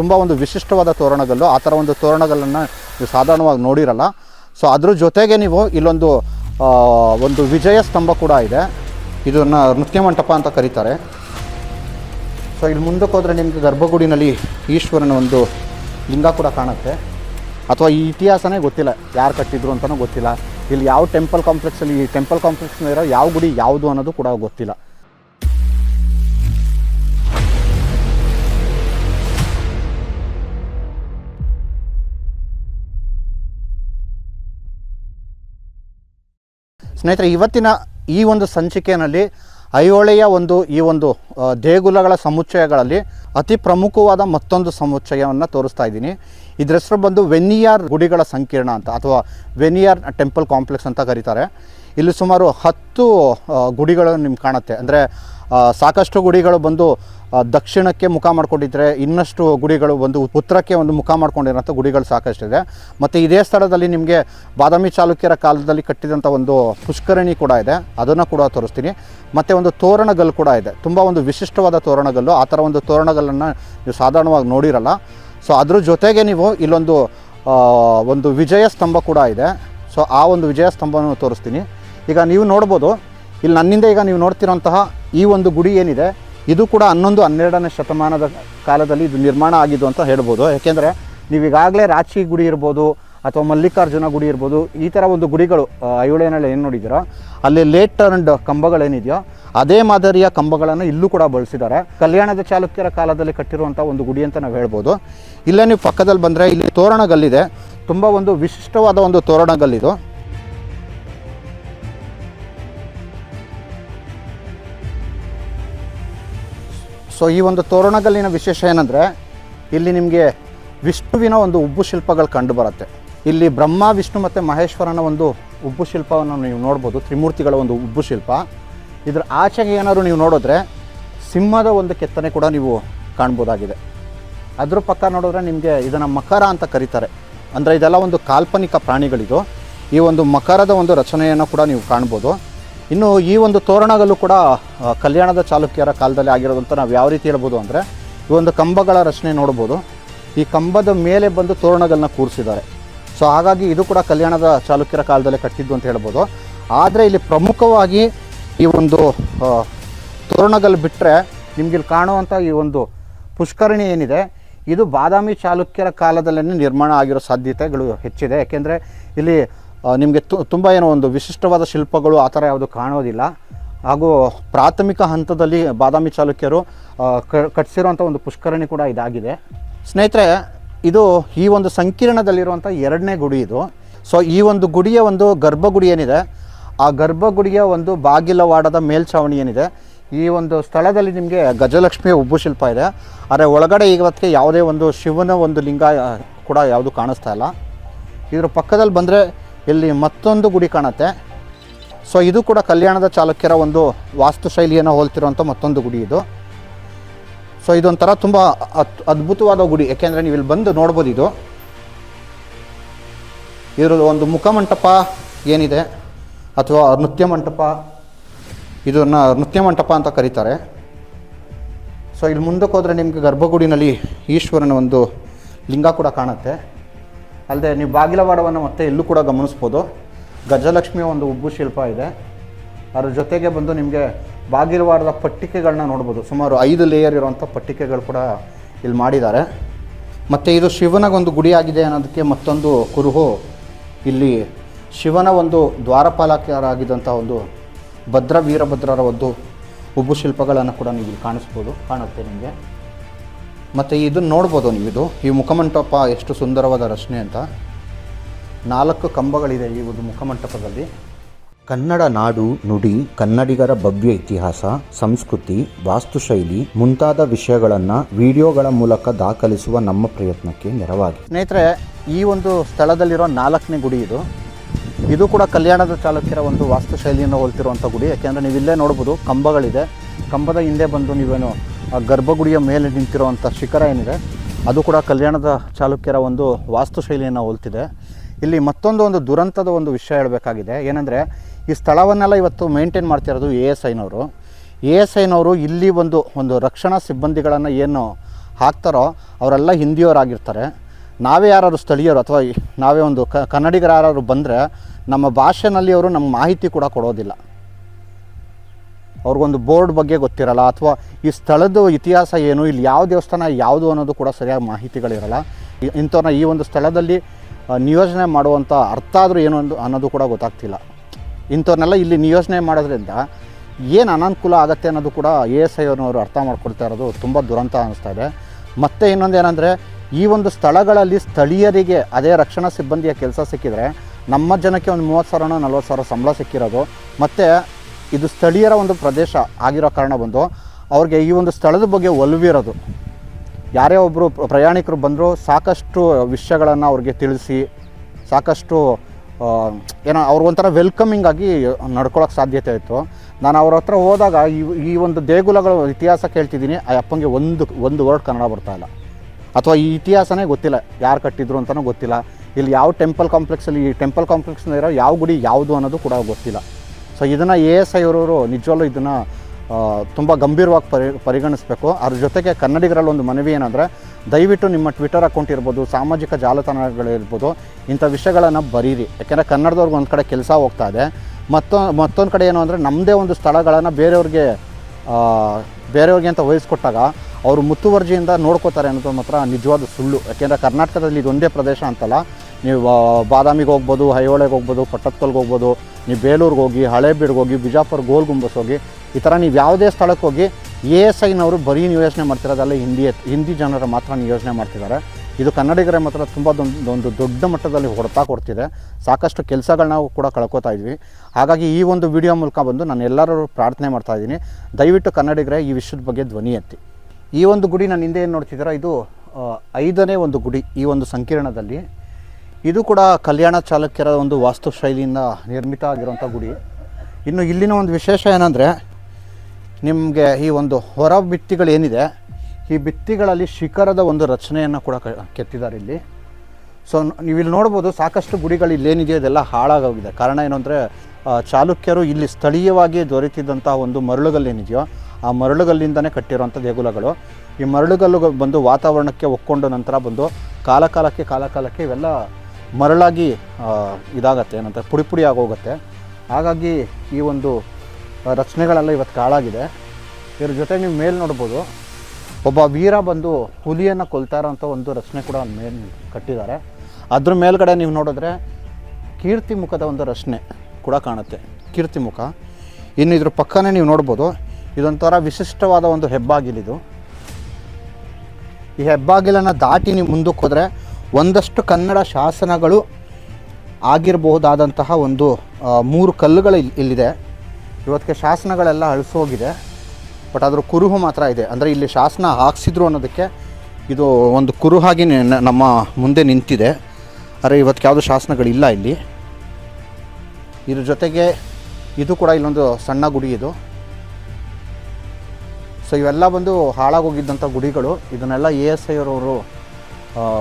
ತುಂಬ ಒಂದು ವಿಶಿಷ್ಟವಾದ ತೋರಣಗಲ್ಲು. ಆ ಥರ ಒಂದು ತೋರಣಗಲ್ಲನ್ನು ನೀವು ಸಾಧಾರಣವಾಗಿ ನೋಡಿರಲ್ಲ. ಸೊ ಅದ್ರ ಜೊತೆಗೆ ನೀವು ಇಲ್ಲೊಂದು ಒಂದು ವಿಜಯ ಸ್ತಂಭ ಕೂಡ ಇದೆ. ಇದನ್ನು ನೃತ್ಯ ಮಂಟಪ ಅಂತ ಕರೀತಾರೆ. ಸೊ ಇಲ್ಲಿ ಮುಂದಕ್ಕೆ ಹೋದರೆ ನಿಮಗೆ ಗರ್ಭಗುಡಿನಲ್ಲಿ ಈಶ್ವರನ ಒಂದು ಲಿಂಗ ಕೂಡ ಕಾಣುತ್ತೆ. ಅಥವಾ ಈ ಇತಿಹಾಸನೇ ಗೊತ್ತಿಲ್ಲ. ಯಾರು ಕಟ್ಟಿದ್ರು ಅಂತಲೂ ಗೊತ್ತಿಲ್ಲ. ಇಲ್ಲಿ ಯಾವ ಟೆಂಪಲ್ ಕಾಂಪ್ಲೆಕ್ಸಲ್ಲಿ ಈ ಟೆಂಪಲ್ ಕಾಂಪ್ಲೆಕ್ಸ್ನ ಯಾವ ಗುಡಿ ಯಾವುದು ಅನ್ನೋದು ಕೂಡ ಗೊತ್ತಿಲ್ಲ. ಸ್ನೇಹಿತರೆ, ಇವತ್ತಿನ ಈ ಒಂದು ಸಂಚಿಕೆಯಲ್ಲಿ ಐಹೊಳೆಯ ಒಂದು ಈ ಒಂದು ದೇಗುಲಗಳ ಸಮುಚ್ಚಯಗಳಲ್ಲಿ ಅತಿ ಪ್ರಮುಖವಾದ ಮತ್ತೊಂದು ಸಮುಚ್ಚಯವನ್ನು ತೋರಿಸ್ತಾ ಇದ್ದೀನಿ. ಇದ್ರ ಹೆಸರು ಬಂದು ವೆನ್ನಿಯಾರ್ ಗುಡಿಗಳ ಸಂಕೀರ್ಣ ಅಂತ, ಅಥವಾ ವೆನ್ನಿಯಾರ್ ಟೆಂಪಲ್ ಕಾಂಪ್ಲೆಕ್ಸ್ ಅಂತ ಕರೀತಾರೆ. ಇಲ್ಲಿ ಸುಮಾರು ಹತ್ತು ಗುಡಿಗಳು ನಿಮ್ಗೆ ಕಾಣುತ್ತೆ. ಅಂದರೆ ಸಾಕಷ್ಟು ಗುಡಿಗಳು ಬಂದು ದಕ್ಷಿಣಕ್ಕೆ ಮುಖ ಮಾಡ್ಕೊಂಡಿದ್ರೆ ಇನ್ನಷ್ಟು ಗುಡಿಗಳು ಒಂದು ಉತ್ತರಕ್ಕೆ ಒಂದು ಮುಖ ಮಾಡ್ಕೊಂಡಿರೋಂಥ ಗುಡಿಗಳು ಸಾಕಷ್ಟಿದೆ. ಮತ್ತು ಇದೇ ಸ್ಥಳದಲ್ಲಿ ನಿಮಗೆ ಬಾದಾಮಿ ಚಾಲುಕ್ಯರ ಕಾಲದಲ್ಲಿ ಕಟ್ಟಿದಂಥ ಒಂದು ಪುಷ್ಕರಣಿ ಕೂಡ ಇದೆ. ಅದನ್ನು ಕೂಡ ತೋರಿಸ್ತೀನಿ. ಮತ್ತು ಒಂದು ತೋರಣಗಲ್ಲು ಕೂಡ ಇದೆ. ತುಂಬ ಒಂದು ವಿಶಿಷ್ಟವಾದ ತೋರಣಗಲ್ಲು. ಆ ಥರ ಒಂದು ತೋರಣಗಲ್ಲನ್ನು ನೀವು ಸಾಧಾರಣವಾಗಿ ನೋಡಿರಲ್ಲ. ಸೊ, ಅದ್ರ ಜೊತೆಗೆ ನೀವು ಇಲ್ಲೊಂದು ಒಂದು ವಿಜಯ ಸ್ತಂಭ ಕೂಡ ಇದೆ. ಸೊ, ಆ ಒಂದು ವಿಜಯ ಸ್ತಂಭವನ್ನು ತೋರಿಸ್ತೀನಿ. ಈಗ ನೀವು ನೋಡ್ಬೋದು, ಇಲ್ಲಿ ನನ್ನಿಂದ ಈಗ ನೀವು ನೋಡ್ತಿರೋಂತಹ ಈ ಒಂದು ಗುಡಿ ಏನಿದೆ, ಇದು ಕೂಡ ಹನ್ನೊಂದು, ಹನ್ನೆರಡನೇ ಶತಮಾನದ ಕಾಲದಲ್ಲಿ ಇದು ನಿರ್ಮಾಣ ಆಗಿದ್ದು ಅಂತ ಹೇಳ್ಬೋದು. ಯಾಕೆಂದರೆ ನೀವು ಈಗಾಗಲೇ ರಾಚಿ ಗುಡಿ ಇರ್ಬೋದು ಅಥವಾ ಮಲ್ಲಿಕಾರ್ಜುನ ಗುಡಿ ಇರ್ಬೋದು, ಈ ಥರ ಒಂದು ಗುಡಿಗಳು ಐಹೊಳೆನಲ್ಲಿ ಏನು ನೋಡಿದ್ದೀರೋ? ಅಲ್ಲಿ ಲೇಟ್ ಟರ್ನ್ಡ್ ಕಂಬಗಳೇನಿದೆಯೋ, ಅದೇ ಮಾದರಿಯ ಕಂಬಗಳನ್ನು ಇಲ್ಲೂ ಕೂಡ ಬಳಸಿದ್ದಾರೆ. ಕಲ್ಯಾಣದ ಚಾಲುಕ್ಯರ ಕಾಲದಲ್ಲಿ ಕಟ್ಟಿರುವಂಥ ಒಂದು ಗುಡಿ ಅಂತ ನಾವು ಹೇಳ್ಬೋದು. ಇಲ್ಲೇ ನೀವು ಪಕ್ಕದಲ್ಲಿ ಬಂದರೆ ಇಲ್ಲಿ ತೋರಣಗಲ್ಲಿದೆ. ತುಂಬ ಒಂದು ವಿಶಿಷ್ಟವಾದ ಒಂದು ತೋರಣಗಲ್ಲಿದು. ಸೊ ಈ ಒಂದು ತೋರಣಗಲ್ಲಿನ ವಿಶೇಷ ಏನಂದರೆ, ಇಲ್ಲಿ ನಿಮಗೆ ವಿಷ್ಣುವಿನ ಒಂದು ಉಬ್ಬು ಶಿಲ್ಪಗಳು ಕಂಡು ಬರುತ್ತೆ. ಇಲ್ಲಿ ಬ್ರಹ್ಮ, ವಿಷ್ಣು ಮತ್ತು ಮಹೇಶ್ವರನ ಒಂದು ಉಬ್ಬು ಶಿಲ್ಪವನ್ನು ನೀವು ನೋಡ್ಬೋದು, ತ್ರಿಮೂರ್ತಿಗಳ ಒಂದು ಉಬ್ಬು ಶಿಲ್ಪ. ಇದರ ಆಚೆಗೆ ಏನಾದರೂ ನೀವು ನೋಡಿದ್ರೆ, ಸಿಂಹದ ಒಂದು ಕೆತ್ತನೆ ಕೂಡ ನೀವು ಕಾಣ್ಬೋದಾಗಿದೆ. ಅದ್ರ ಪಕ್ಕ ನೋಡಿದ್ರೆ ನಿಮಗೆ ಇದನ್ನು ಮಕರ ಅಂತ ಕರೀತಾರೆ. ಅಂದರೆ ಇದೆಲ್ಲ ಒಂದು ಕಾಲ್ಪನಿಕ ಪ್ರಾಣಿಗಳಿದು. ಈ ಒಂದು ಮಕರದ ಒಂದು ರಚನೆಯನ್ನು ಕೂಡ ನೀವು ಕಾಣ್ಬೋದು. ಇನ್ನು ಈ ಒಂದು ತೋರಣಗಲ್ಲೂ ಕೂಡ ಕಲ್ಯಾಣದ ಚಾಲುಕ್ಯರ ಕಾಲದಲ್ಲಿ ಆಗಿರೋದು ಅಂತ ನಾವು ಯಾವ ರೀತಿ ಹೇಳ್ಬೋದು ಅಂದರೆ, ಈ ಒಂದು ಕಂಬಗಳ ರಚನೆ ನೋಡ್ಬೋದು. ಈ ಕಂಬದ ಮೇಲೆ ಬಂದು ತೋರಣಗಳನ್ನ ಕೂರಿಸಿದ್ದಾರೆ. ಸೊ ಹಾಗಾಗಿ ಇದು ಕೂಡ ಕಲ್ಯಾಣದ ಚಾಲುಕ್ಯರ ಕಾಲದಲ್ಲೇ ಕಟ್ಟಿದ್ದು ಅಂತ ಹೇಳ್ಬೋದು. ಆದರೆ ಇಲ್ಲಿ ಪ್ರಮುಖವಾಗಿ ಈ ಒಂದು ತೋರಣಗಳು ಬಿಟ್ಟರೆ ನಿಮ್ಗೆ ಇಲ್ಲಿ ಕಾಣುವಂಥ ಈ ಒಂದು ಪುಷ್ಕರಣಿ ಏನಿದೆ, ಇದು ಬಾದಾಮಿ ಚಾಲುಕ್ಯರ ಕಾಲದಲ್ಲೇ ನಿರ್ಮಾಣ ಆಗಿರೋ ಸಾಧ್ಯತೆಗಳು ಹೆಚ್ಚಿದೆ. ಯಾಕೆಂದರೆ ಇಲ್ಲಿ ನಿಮಗೆ ತುಂಬ ಏನೋ ಒಂದು ವಿಶಿಷ್ಟವಾದ ಶಿಲ್ಪಗಳು ಆ ಥರ ಯಾವುದು ಕಾಣೋದಿಲ್ಲ. ಹಾಗೂ ಪ್ರಾಥಮಿಕ ಹಂತದಲ್ಲಿ ಬಾದಾಮಿ ಚಾಲುಕ್ಯರು ಕಟ್ಸಿರುವಂಥ ಒಂದು ಪುಷ್ಕರಣಿ ಕೂಡ ಇದಾಗಿದೆ. ಸ್ನೇಹಿತರೆ, ಇದು ಈ ಒಂದು ಸಂಕೀರ್ಣದಲ್ಲಿರುವಂಥ ಎರಡನೇ ಗುಡಿ ಇದು. ಸೊ ಈ ಒಂದು ಗುಡಿಯ ಒಂದು ಗರ್ಭಗುಡಿ ಏನಿದೆ, ಆ ಗರ್ಭಗುಡಿಯ ಒಂದು ಬಾಗಿಲವಾಡದ ಮೇಲ್ಛಾವಣಿ ಏನಿದೆ, ಈ ಒಂದು ಸ್ಥಳದಲ್ಲಿ ನಿಮಗೆ ಗಜಲಕ್ಷ್ಮಿಯ ಉಬ್ಬು ಶಿಲ್ಪ ಇದೆ. ಆದರೆ ಒಳಗಡೆ ಇವತ್ತಿಗೆ ಯಾವುದೇ ಒಂದು ಶಿವನ ಒಂದು ಲಿಂಗ ಕೂಡ ಯಾವುದು ಕಾಣಿಸ್ತಾ ಇಲ್ಲ. ಇದರ ಪಕ್ಕದಲ್ಲಿ ಬಂದರೆ ಇಲ್ಲಿ ಮತ್ತೊಂದು ಗುಡಿ ಕಾಣುತ್ತೆ. ಸೊ ಇದು ಕೂಡ ಕಲ್ಯಾಣದ ಚಾಲುಕ್ಯರ ಒಂದು ವಾಸ್ತುಶೈಲಿಯನ್ನು ಹೋಲ್ತಿರುವಂಥ ಮತ್ತೊಂದು ಗುಡಿ ಇದು. ಸೊ ಇದೊಂಥರ ತುಂಬ ಅತ್ ಅದ್ಭುತವಾದ ಗುಡಿ. ಯಾಕೆಂದರೆ ನೀವು ಇಲ್ಲಿ ಬಂದು ನೋಡ್ಬೋದು ಇದು. ಇದ್ರ ಒಂದು ಮುಖಮಂಟಪ ಏನಿದೆ? ಅಥವಾ ನೃತ್ಯ ಮಂಟಪ? ಇದನ್ನು ನೃತ್ಯ ಮಂಟಪ ಅಂತ ಕರೀತಾರೆ. ಸೊ ಇಲ್ಲಿ ಮುಂದಕ್ಕೆ ಹೋದರೆ ನಿಮಗೆ ಗರ್ಭಗುಡಿನಲ್ಲಿ ಈಶ್ವರನ ಒಂದು ಲಿಂಗ ಕೂಡ ಕಾಣುತ್ತೆ. ಅಲ್ಲದೆ ನೀವು ಬಾಗಿಲವಾಡವನ್ನು ಮತ್ತೆ ಎಲ್ಲೂ ಕೂಡ ಗಮನಿಸ್ಬೋದು. ಗಜಲಕ್ಷ್ಮಿಯ ಒಂದು ಉಬ್ಬು ಶಿಲ್ಪ ಇದೆ. ಅದ್ರ ಜೊತೆಗೆ ಬಂದು ನಿಮಗೆ ಬಾಗಿಲವಾಡದ ಪಟ್ಟಿಕೆಗಳನ್ನ ನೋಡ್ಬೋದು. ಸುಮಾರು ಐದು ಲೇಯರ್ ಇರುವಂಥ ಪಟ್ಟಿಕೆಗಳು ಕೂಡ ಇಲ್ಲಿ ಮಾಡಿದ್ದಾರೆ. ಮತ್ತು ಇದು ಶಿವನಗೊಂದು ಗುಡಿಯಾಗಿದೆ ಅನ್ನೋದಕ್ಕೆ ಮತ್ತೊಂದು ಕುರುಹು ಇಲ್ಲಿ ಶಿವನ ಒಂದು ದ್ವಾರಪಾಲಕರಾಗಿದ್ದಂಥ ಒಂದು ಭದ್ರ ವೀರಭದ್ರರ ಒಂದು ಉಬ್ಬು ಶಿಲ್ಪಗಳನ್ನು ಕೂಡ ನೀವು ಇಲ್ಲಿ ಕಾಣಿಸ್ಬೋದು. ಕಾಣುತ್ತೆ ನಿಮಗೆ. ಮತ್ತು ಇದನ್ನು ನೋಡ್ಬೋದು ನೀವು ಇದು. ಈ ಮುಖಮಂಟಪ ಎಷ್ಟು ಸುಂದರವಾದ ರಚನೆ ಅಂತ. ನಾಲ್ಕು ಕಂಬಗಳಿದೆ ಈ ಒಂದು ಮುಖಮಂಟಪದಲ್ಲಿ. ಕನ್ನಡ ನಾಡು ನುಡಿ ಕನ್ನಡಿಗರ ಭವ್ಯ ಇತಿಹಾಸ ಸಂಸ್ಕೃತಿ ವಾಸ್ತುಶೈಲಿ ಮುಂತಾದ ವಿಷಯಗಳನ್ನು ವಿಡಿಯೋಗಳ ಮೂಲಕ ದಾಖಲಿಸುವ ನಮ್ಮ ಪ್ರಯತ್ನಕ್ಕೆ ನೆರವಾಗಿ. ಸ್ನೇಹಿತರೆ ಈ ಒಂದು ಸ್ಥಳದಲ್ಲಿರೋ ನಾಲ್ಕನೇ ಗುಡಿ ಇದು. ಇದು ಕೂಡ ಕಲ್ಯಾಣದ ಚಾಲುಕ್ಯರ ಒಂದು ವಾಸ್ತುಶೈಲಿಯನ್ನು ಹೋಲ್ತಿರುವಂಥ ಗುಡಿ. ಯಾಕೆಂದರೆ ನೀವು ಇಲ್ಲೇ ನೋಡ್ಬೋದು ಕಂಬಗಳಿದೆ. ಕಂಬದ ಹಿಂದೆ ಬಂದು ನೀವೇನು ಆ ಗರ್ಭಗುಡಿಯ ಮೇಲೆ ನಿಂತಿರುವಂಥ ಶಿಖರ ಏನಿದೆ, ಅದು ಕೂಡ ಕಲ್ಯಾಣದ ಚಾಲುಕ್ಯರ ಒಂದು ವಾಸ್ತುಶೈಲಿಯನ್ನು ಹೋಲ್ತಿದೆ. ಇಲ್ಲಿ ಮತ್ತೊಂದು ಒಂದು ದುರಂತದ ಒಂದು ವಿಷಯ ಹೇಳಬೇಕಾಗಿದೆ. ಏನಂದರೆ, ಈ ಸ್ಥಳವನ್ನೆಲ್ಲ ಇವತ್ತು ಮೇಂಟೈನ್ ಮಾಡ್ತಿರೋದು ಎ ಎಸ್ ಐನವರು ಎ ಎಸ್ ಐನವರು ಇಲ್ಲಿ ಒಂದು ಒಂದು ರಕ್ಷಣಾ ಸಿಬ್ಬಂದಿಗಳನ್ನು ಏನು ಹಾಕ್ತಾರೋ ಅವರೆಲ್ಲ ಹಿಂದಿಯವರಾಗಿರ್ತಾರೆ ನಾವೇ ಯಾರು ಸ್ಥಳೀಯರು ಅಥವಾ ನಾವೇ ಒಂದು ಕನ್ನಡಿಗರು ಯಾರಾದ್ರು ಬಂದರೆ ನಮ್ಮ ಭಾಷೆನಲ್ಲಿ ಅವರು ನಮ್ಮ ಮಾಹಿತಿ ಕೂಡ ಕೊಡೋದಿಲ್ಲ. ಅವ್ರಿಗೊಂದು ಬೋರ್ಡ್ ಬಗ್ಗೆ ಗೊತ್ತಿರಲ್ಲ ಅಥವಾ ಈ ಸ್ಥಳದ ಇತಿಹಾಸ ಏನು, ಇಲ್ಲಿ ಯಾವ ದೇವಸ್ಥಾನ, ಯಾವುದು ಅನ್ನೋದು ಕೂಡ ಸರಿಯಾಗಿ ಮಾಹಿತಿಗಳಿರಲ್ಲ. ಇಂಥವ್ರನ್ನ ಈ ಒಂದು ಸ್ಥಳದಲ್ಲಿ ನಿಯೋಜನೆ ಮಾಡುವಂಥ ಅರ್ಥ ಆದರೂ ಏನು ಅನ್ನೋದು ಕೂಡ ಗೊತ್ತಾಗ್ತಿಲ್ಲ. ಇಂಥವ್ರನ್ನೆಲ್ಲ ಇಲ್ಲಿ ನಿಯೋಜನೆ ಮಾಡೋದ್ರಿಂದ ಏನು ಅನಾನುಕೂಲ ಆಗುತ್ತೆ ಅನ್ನೋದು ಕೂಡ ಎ ಎಸ್ ಐ ಅರ್ಥ ಮಾಡ್ಕೊಳ್ತಾ ಇರೋದು ತುಂಬ ದುರಂತ ಅನ್ನಿಸ್ತಾ ಇದೆ. ಮತ್ತು ಇನ್ನೊಂದು ಏನಂದರೆ, ಈ ಒಂದು ಸ್ಥಳಗಳಲ್ಲಿ ಸ್ಥಳೀಯರಿಗೆ ಅದೇ ರಕ್ಷಣಾ ಸಿಬ್ಬಂದಿಯ ಕೆಲಸ ಸಿಕ್ಕಿದರೆ ನಮ್ಮ ಜನಕ್ಕೆ ಒಂದು ಮೂವತ್ತು ಸಾವಿರನೋ ನಲ್ವತ್ತು ಸಾವಿರ ಸಂಬಳ ಸಿಕ್ಕಿರೋದು. ಮತ್ತು ಇದು ಸ್ಥಳೀಯರ ಒಂದು ಪ್ರದೇಶ ಆಗಿರೋ ಕಾರಣ ಬಂದು ಅವ್ರಿಗೆ ಈ ಒಂದು ಸ್ಥಳದ ಬಗ್ಗೆ ಒಲವಿರೋದು. ಯಾರೇ ಒಬ್ಬರು ಪ್ರಯಾಣಿಕರು ಬಂದರೂ ಸಾಕಷ್ಟು ವಿಷಯಗಳನ್ನು ಅವ್ರಿಗೆ ತಿಳಿಸಿ, ಸಾಕಷ್ಟು ಏನೋ ಅವ್ರಿಗೊಂಥರ ವೆಲ್ಕಮಿಂಗ್ ಆಗಿ ನಡ್ಕೊಳಕ್ಕೆ ಸಾಧ್ಯತೆ ಇತ್ತು. ನಾನು ಅವ್ರ ಹತ್ರ ಹೋದಾಗ ಈ ಈ ಒಂದು ದೇಗುಲಗಳ ಇತಿಹಾಸ ಕೇಳ್ತಿದ್ದೀನಿ, ಆ ಅಪ್ಪಂಗೆ ಒಂದು ಒಂದು ವರ್ಡ್ ಕನ್ನಡ ಬರ್ತಾ ಇಲ್ಲ. ಅಥವಾ ಈ ಇತಿಹಾಸನೇ ಗೊತ್ತಿಲ್ಲ, ಯಾರು ಕಟ್ಟಿದ್ರು ಅಂತಲೂ ಗೊತ್ತಿಲ್ಲ. ಇಲ್ಲಿ ಯಾವ ಟೆಂಪಲ್ ಕಾಂಪ್ಲೆಕ್ಸಲ್ಲಿ ಈ ಟೆಂಪಲ್ ಕಾಂಪ್ಲೆಕ್ಸ್ನ ಇರೋ ಯಾವ ಗುಡಿ ಯಾವುದು ಅನ್ನೋದು ಕೂಡ ಗೊತ್ತಿಲ್ಲ. ಸೊ ಇದನ್ನು ಎ ಎಸ್ ಐ ಅವರವರು ನಿಜವಲ್ಲೂ ಇದನ್ನು ತುಂಬ ಗಂಭೀರವಾಗಿ ಪರಿ, ಪರಿಗಣಿಸಬೇಕು. ಅದ್ರ ಜೊತೆಗೆ ಕನ್ನಡಿಗರಲ್ಲಿ ಒಂದು ಮನವಿ ಏನಂದರೆ, ದಯವಿಟ್ಟು ನಿಮ್ಮ ಟ್ವಿಟರ್ ಅಕೌಂಟ್ ಇರ್ಬೋದು, ಸಾಮಾಜಿಕ ಜಾಲತಾಣಗಳಿರ್ಬೋದು ಇಂಥ ವಿಷಯಗಳನ್ನು ಬರೀರಿ. ಯಾಕೆಂದರೆ ಕನ್ನಡದವ್ರಿಗೆ ಒಂದು ಕಡೆ ಕೆಲಸ ಹೋಗ್ತಾ ಇದೆ. ಮತ್ತೊಂದು ಮತ್ತೊಂದು ಕಡೆ ಏನು ಅಂದರೆ ನಮ್ಮದೇ ಒಂದು ಸ್ಥಳಗಳನ್ನು ಬೇರೆಯವ್ರಿಗೆ ಬೇರೆಯವ್ರಿಗೆ ಅಂತ ವಹಿಸ್ಕೊಟ್ಟಾಗ, ಅವರು ಮುತ್ತುವರ್ಜಿಯಿಂದ ನೋಡ್ಕೋತಾರೆ ಅನ್ನೋದು ಮಾತ್ರ ನಿಜವಾದ ಸುಳ್ಳು. ಯಾಕೆಂದರೆ ಕರ್ನಾಟಕದಲ್ಲಿ ಇದೊಂದೇ ಪ್ರದೇಶ ಅಂತಲ್ಲ. ನೀವು ಬಾದಾಮಿಗೆ ಹೋಗ್ಬೋದು ಐಹೊಳೆಗೆ ಹೋಗ್ಬೋದು ಪಟ್ಟದಕಲ್ಗೆ ಹೋಗ್ಬೋದು, ನೀವು ಬೇಲೂರಿಗೆ ಹೋಗಿ, ಹಳೇಬೀಡ್ಗೆ ಹೋಗಿ ಬಿಜಾಪುರ ಗೋಲ್ ಗುಂಬಸ್ ಹೋಗಿ, ಈ ಥರ ನೀವು ಯಾವುದೇ ಸ್ಥಳಕ್ಕೆ ಹೋಗಿ, ಎ ಎಸ್ ಐನವರು ಬರೀ ನಿಯೋಜನೆ ಮಾಡ್ತಿರೋದಲ್ಲ ಹಿಂದಿ ಹಿಂದಿ ಜನರ ಮಾತ್ರ ನಿಯೋಜನೆ ಮಾಡ್ತಿದ್ದಾರೆ. ಇದು ಕನ್ನಡಿಗರೇ ಮಾತ್ರ ತುಂಬ ಒಂದು ದೊಡ್ಡ ಮಟ್ಟದಲ್ಲಿ ಹೊಡೆತ ಕೊಡ್ತಿದೆ. ಸಾಕಷ್ಟು ಕೆಲಸಗಳನ್ನ ಕೂಡ ಕಳ್ಕೊತಾ ಇದ್ವಿ. ಹಾಗಾಗಿ ಈ ಒಂದು ವಿಡಿಯೋ ಮೂಲಕ ಬಂದು ನಾನು ಎಲ್ಲರೂ ಪ್ರಾರ್ಥನೆ ಮಾಡ್ತಾ ಇದ್ದೀನಿ. ದಯವಿಟ್ಟು ಕನ್ನಡಿಗರೇ, ಈ ವಿಷಯದ ಬಗ್ಗೆ ಧ್ವನಿ ಎತ್ತಿ. ಈ ಒಂದು ಗುಡಿ ನಾನು ಹಿಂದೆ ಏನು ನೋಡ್ತಿದ್ದೀರಾ? ಇದು ಐದನೇ ಒಂದು ಗುಡಿ ಈ ಒಂದು ಸಂಕೀರ್ಣದಲ್ಲಿ. ಇದು ಕೂಡ ಕಲ್ಯಾಣ ಚಾಲುಕ್ಯರ ಒಂದು ವಾಸ್ತು ಶೈಲಿಯಿಂದ ನಿರ್ಮಿತ ಆಗಿರುವಂಥ ಗುಡಿ. ಇನ್ನು ಇಲ್ಲಿನ ಒಂದು ವಿಶೇಷ ಏನಂದರೆ, ನಿಮಗೆ ಈ ಒಂದು ಹೊರ ಭಿತ್ತಿಗಳೇನಿದೆ ಈ ಭಿತ್ತಿಗಳಲ್ಲಿ ಶಿಖರದ ಒಂದು ರಚನೆಯನ್ನು ಕೂಡ ಕೆತ್ತಿದ್ದಾರೆ ಇಲ್ಲಿ. ಸೊ ನೀವು ಇಲ್ಲಿ ನೋಡ್ಬೋದು ಸಾಕಷ್ಟು ಗುಡಿಗಳು ಇಲ್ಲೇನಿದೆಯೋ ಇದೆಲ್ಲ ಹಾಳಾಗೋಗಿದೆ. ಕಾರಣ ಏನು ಅಂದರೆ ಚಾಲುಕ್ಯರು ಇಲ್ಲಿ ಸ್ಥಳೀಯವಾಗಿ ದೊರೆತಿದ್ದಂಥ ಒಂದು ಮರಳುಗಲ್ಲೇನಿದೆಯೋ, ಆ ಮರಳುಗಲ್ಲಿಂದನೇ ಕಟ್ಟಿರುವಂಥ ದೇಗುಲಗಳು. ಈ ಮರಳುಗಲ್ಲು ಬಂದು ವಾತಾವರಣಕ್ಕೆ ಒಕ್ಕೊಂಡು ನಂತರ ಬಂದು ಕಾಲಕಾಲಕ್ಕೆ ಕಾಲಕಾಲಕ್ಕೆ ಕಾಲ ಕಾಲಕ್ಕೆ ಇವೆಲ್ಲ ಮರಳಾಗಿ ಇದಾಗತ್ತೆ, ಏನಂತ, ಪುಡಿ ಪುಡಿ ಆಗೋಗುತ್ತೆ. ಹಾಗಾಗಿ ಈ ಒಂದು ರಚನೆಗಳೆಲ್ಲ ಇವತ್ತು ಕಾಳಾಗಿದೆ. ಇದ್ರ ಜೊತೆ ನೀವು ಮೇಲೆ ನೋಡ್ಬೋದು, ಒಬ್ಬ ವೀರ ಬಂದು ಹುಲಿಯನ್ನು ಕೊಲ್ತಾ ಇರೋಂಥ ಒಂದು ರಚನೆ ಕೂಡ ಮೇಲ್ ಕಟ್ಟಿದ್ದಾರೆ. ಅದ್ರ ಮೇಲ್ಗಡೆ ನೀವು ನೋಡಿದ್ರೆ ಕೀರ್ತಿ ಮುಖದ ಒಂದು ರಚನೆ ಕೂಡ ಕಾಣುತ್ತೆ. ಕೀರ್ತಿ ಮುಖ. ಇನ್ನು ಇದ್ರ ಪಕ್ಕನೇ ನೀವು ನೋಡ್ಬೋದು, ಇದೊಂಥರ ವಿಶಿಷ್ಟವಾದ ಒಂದು ಹೆಬ್ಬಾಗಿಲಿದು. ಈ ಹೆಬ್ಬಾಗಿಲನ್ನು ದಾಟಿ ನೀವು ಮುಂದಕ್ಕೆ ಹೋದರೆ ಒಂದಷ್ಟು ಕನ್ನಡ ಶಾಸನಗಳು ಆಗಿರಬಹುದಾದಂತಹ ಒಂದು ಮೂರು ಕಲ್ಲುಗಳು ಇಲ್ಲಿ ಇಲ್ಲಿದೆ. ಇವತ್ತಿಗೆ ಶಾಸನಗಳೆಲ್ಲ ಅಳಿಸೋಗಿದೆ. ಬಟ್ ಅದರ ಕುರುಹು ಮಾತ್ರ ಇದೆ. ಅಂದರೆ ಇಲ್ಲಿ ಶಾಸನ ಹಾಕ್ಸಿದ್ರು ಅನ್ನೋದಕ್ಕೆ ಇದು ಒಂದು ಕುರುಹಾಗಿ ನಮ್ಮ ಮುಂದೆ ನಿಂತಿದೆ. ಆದರೆ ಇವತ್ತಿಗೆ ಯಾವುದು ಶಾಸನಗಳಿಲ್ಲ ಇಲ್ಲಿ. ಇದ್ರ ಜೊತೆಗೆ ಇದು ಕೂಡ ಇಲ್ಲೊಂದು ಸಣ್ಣ ಗುಡಿ ಇದು. ಸೊ ಇವೆಲ್ಲ ಬಂದು ಹಾಳಾಗೋಗಿದ್ದಂಥ ಗುಡಿಗಳು. ಇದನ್ನೆಲ್ಲ ಎ ಎಸ್ ಐ ಅವರವರು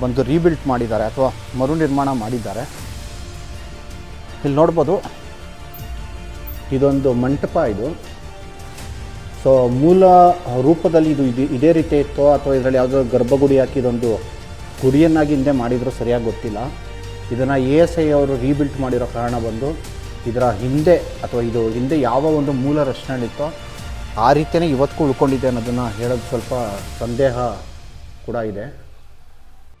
ಬಂದು ರೀಬಿಲ್ಟ್ ಮಾಡಿದ್ದಾರೆ ಅಥವಾ ಮರು ನಿರ್ಮಾಣ ಮಾಡಿದ್ದಾರೆ. ಇಲ್ಲಿ ನೋಡ್ಬೋದು. ಇದೊಂದು ಮಂಟಪ ಇದು. ಸೊ ಮೂಲ ರೂಪದಲ್ಲಿ ಇದು ಇದು, ಇದೇ ರೀತಿ ಇತ್ತೋ ಅಥವಾ ಇದರಲ್ಲಿ ಯಾವುದೋ ಗರ್ಭಗುಡಿ ಹಾಕಿ ಇದೊಂದು ಗುಡಿಯನ್ನಾಗಿ ಹಿಂದೆ ಮಾಡಿದರೂ ಸರಿಯಾಗಿ ಗೊತ್ತಿಲ್ಲ. ಇದನ್ನು ಎ ಎಸ್ ಐ ಅವರು ರೀಬಿಲ್ಟ್ ಮಾಡಿರೋ ಕಾರಣ ಬಂದು ಇದರ ಹಿಂದೆ ಅಥವಾ ಇದು ಹಿಂದೆ ಯಾವ ಒಂದು ಮೂಲ ರಚನೆಗಳಿತ್ತೋ ಆ ರೀತಿಯೇ ಇವತ್ತಿಗೂ ಉಳ್ಕೊಂಡಿದೆ ಅನ್ನೋದನ್ನು ಹೇಳೋದು ಸ್ವಲ್ಪ ಸಂದೇಹ ಕೂಡ ಇದೆ.